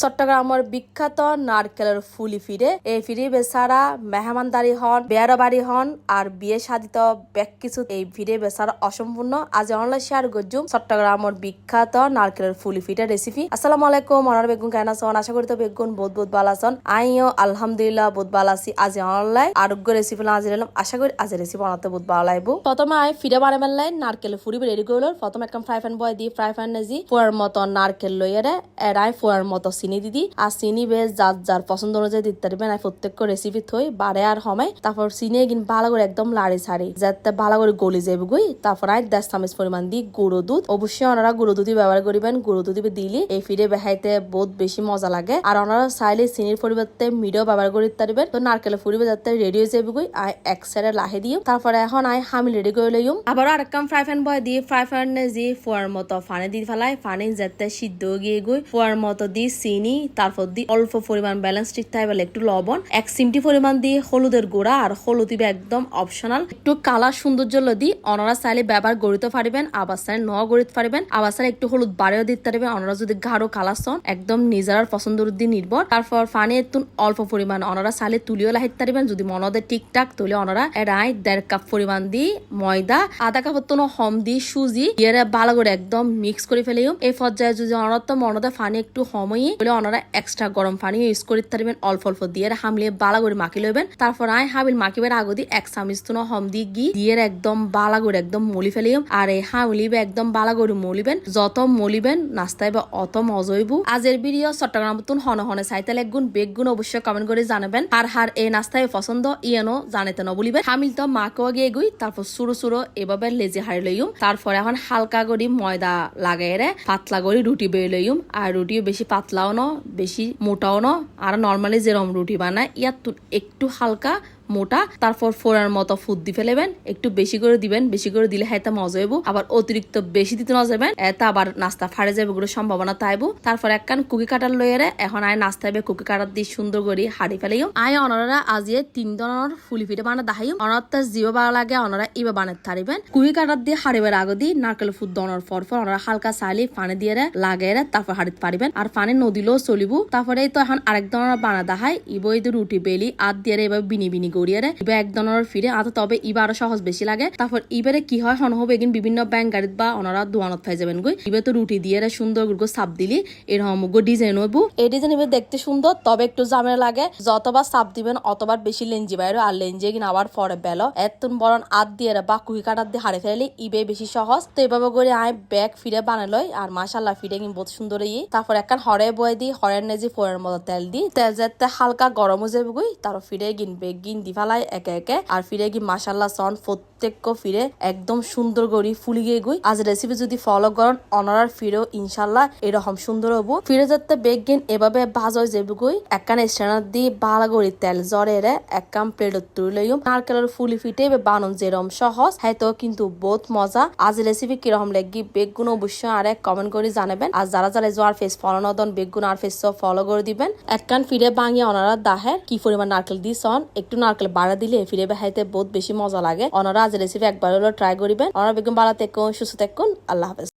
চট্টগ্রামের বিখ্যাত নারকেলের ফুলি ফিরে এই ফিরে বেচারা মেহমানদারি হন বেয়ারা বাড়ি হন আর বিয়ে সাধিত ব্যাক কিছু এই ফিরে বেচারা অসম্পূর্ণ আজ অনলাইন শেয়ার গজ্জুম চট্টগ্রামের বিখ্যাত নারকেলের ফুলি ফিরে রেসিপি আসসালামু আলাইকুম মনার বেগুন কেন আছেন আশা করি তো বেগুন বহুত বহুত ভালো আছেন আইও, আলহামদুলিল্লাহ, বহুত ভালো আছি। আজ অনলাইন আরোগ্য রেসিপি না আজি এলাম আশা করি আজ রেসিপি বানাতে বহুত ভালো লাগবো প্রথমে আই ফিরে বারে মেলাই নারকেলের ফুলি রেডি করল প্রথমে একটা ফ্রাই প্যান বয় দিয়ে ফ্রাই প্যান নেজি ফোয়ার মতো নারকেল লইয়ারে এরাই ফোয়ার মতো চিনি দিদি আর চিনি বেশ যার যার পছন্দ অনুযায়ী দিতে পারবেন আর প্রত্যেক রেসিপি থই, বাড়ে আর হমাই তারপর চিনি কিন ভালো করে একদম লাড়ি ছাড়ি, যাতে ভালো করে গলি যাবে গুই। তারপর আই দেড় চামচ পরিমাণ দি গুঁড়ো দুধ। অবশ্যই ওনারা গুঁড়ো দুধই ব্যবহার করিবেন। গুঁড়ো দুধ দিলে এই ফিরে বেহাইতে বহুত বেশি মজা লাগে। আর ওনারা চাইলে চিনির পরিবর্তে মিডিও ব্যবহার করে দিতে পারবেন। তো নারকেলের ফুরিবে যাতে রেডি হয়ে যাবে গুই আই এক সাইডে লাহে দিও। তারপরে এখন আই হামিল রেডি করে লইম আবার আর কাম ফ্রাই প্যান বয় দিয়ে ফ্রাই প্যানে যে ফোয়ার মতো ফানি দিয়ে ফেলাই ফানি যাতে সিদ্ধ গিয়ে গুই, ফোয়ার মতো দি চিনি তারপর দি অল্প পরিমাণ ব্যালেন্স ঠিক বলে একটু লবণ, এক সিমটি পরিমাণ দিয়ে হলুদের গুঁড়া আর হলুদ দিবে একদম অপশনাল একটু কালার সৌন্দর্য দি অনারা চাইলে ব্যবহার গড়িতে পারিবেন, আবার চাইলে ন গড়িতে পারিবেন, আবার চাইলে একটু হলুদ বাড়িও দিতে পারবেন অনারা যদি গাঢ় কালার চন, একদম নিজের পছন্দ দিয়ে নির্ভর। তারপর ফানি একটু অল্প পরিমাণ, অনারা চাইলে তুলিও লাহিতে পারিবেন। যদি মনদে ঠিকঠাক তুলে অনারা এরাই দেড় কাপ পরিমাণ দি ময়দা, আধা কাপ তো হম দি সুজি ইয়ে ভালো করে একদম মিক্স করে ফেলিও। এই পর্যায়ে যদি অনারা তো মনদে ফানি একটু সময়ে বলে অনারা এক্সট্রা গরম পানি ইউজ করে পারবেন অল্প অল্প দিয়ে হামলে বালা করে মাখি লইবেন। তারপর আই হাবিল মাখিবার আগে দি এক চামিচ তুনো হম দি গি দিয়ে একদম বালা করে একদম মলি ফেলিম। আর এই হামলিবে একদম বালা করে মলিবেন। যত মলিবেন, নাস্তায় বা অত মজইবু আজের ভিডিও চট্টগ্রাম তুন হন হনে চাইতে গুণ, বেগ গুণ অবশ্যই কমেন্ট করে জানাবেন। আর হার এই নাস্তায় পছন্দ, ইয়েনো জানেতে ন বলিবেন। হামিল তো মাকেও গিয়ে গুই তারপর সুরো সুরো এভাবে লেজে হারি লইম। তারপর এখন হালকা করে ময়দা লাগাই রে পাতলা করে রুটি বেয়ে লইম। আর রুটিও বেশি পাতলাও ন বেশি মোটাও ন আর নর্মালি যেরম রুটি বানায় ইয়ার একটু হালকা মোটা, তারপর ফোড়ার মতো ফুদ দি ফেলেবেন। একটু বেশি করে দিবেন, বেশি করে দিলে হাইতে মজা হইব। আবার অতিরিক্ত বেশি দিতে না যাবেন এতে আবার নাস্তা ফাড়ে যাবে গুলো সম্ভাবনা তাইব তারপর একখান কুকি কাটার লইয়ারে এখন আয় নাস্তা হবে কুকি কাটার দিয়ে সুন্দর করে হাড়ি ফেলাইও। আয় অনারা আজিয়ে তিন ধরনের ফুলি পিঠে বানা দেখাইও। অনার তার জিও ভালো লাগে, অনারা ইবে বানাতে পারিবেন কুকি কাটার দিয়ে হাড়িবার আগে দিয়ে নারকেল ফুদ দনার পর পর ওনারা হালকা সালি পানি দিয়ে লাগে তারপর হাড়িতে পারিবেন আর পানি নদিলেও চলিব। তারপরে তো এখন আরেক ধরনের বানা দেখায়, ইবো রুটি বেলি, আদ দিয়ে এবার বিনি বিনি গড়িয়ারে ইবা এক ধরনের ফিরে আতো তবে ইবা আরও সহজ বেশি লাগে। তারপর ইবারে কি হয় হন হবে এগিন বিভিন্ন ব্যাংক গাড়িত বা ওনারা দোয়ানত পাই যাবেন গই ইবে তো রুটি দিয়ে রে সুন্দরগুলো সাপ দিলি, এরকম গো ডিজাইন হইব। এই ডিজাইন ইবে দেখতে সুন্দর, তবে একটু জামেলা লাগে। যতবার সাপ দিবেন, অতবার বেশি লেঞ্জি বাইরে আর লেঞ্জি কিনা আবার পরে বেলো। এতন বরং আদ দিয়ে বা কুকি কাটার দিয়ে হারে ফেলে ইবে বেশি সহজ। তো এভাবে করে আয় ব্যাগ ফিরে বানালই আর মাসাল্লাহ ফিরে কিন বহুত সুন্দর ই। তারপর একখান হরে বয়ে দি হরের নেজি, ফোরের মতো তেল দি তেল যাতে হালকা গরম হয়ে যাবে গই তারপর ফিরে গিন বেগ গিন দি ফেলাই একে একে। আর ফিরে গি মাসাল্লাহ সন প্রত্যেক ফিরে একদম সুন্দর করি ফুলি গিয়ে গই। আজ রেসিপি যদি ফলো করেন অনারার ফিরেও ইনশাল্লাহ এরকম সুন্দর হব। ফিরে যাতে বেগ গিন এভাবে ভাজ হয়ে যাবে গই। একখান স্ট্যান্ডার দিয়ে বালা গড়ি তেল জ্বরে রে একখান প্লেটত তুলে লইম নারকেলের ফুলি ফিটে বানন যেরকম সহজ, হয়তো কিন্তু বহুত মজা। আজ রেসিপি কীরকম লাগি বেগুন অবশ্যই আর এক কমেন্ট করে জানাবেন। আর যারা যারা জোয়ার ফেস ফলো নদন বেগুন আর ফেস ফলো করে দিবেন। একখান ফিরে ভাঙিয়ে ওনারা দাহের। কি পরিমাণ নারকেল দিছন একটু নারকেল বাড়া দিলে ফিরে বেহাইতে বহুত বেশি মজা লাগে। ওনারা আজ রেসিপি একবার হলো ট্রাই করিবেন। ওনারা বেগুন বাড়াতে সুস্থ থাকুন আল্লাহ হাফেজ।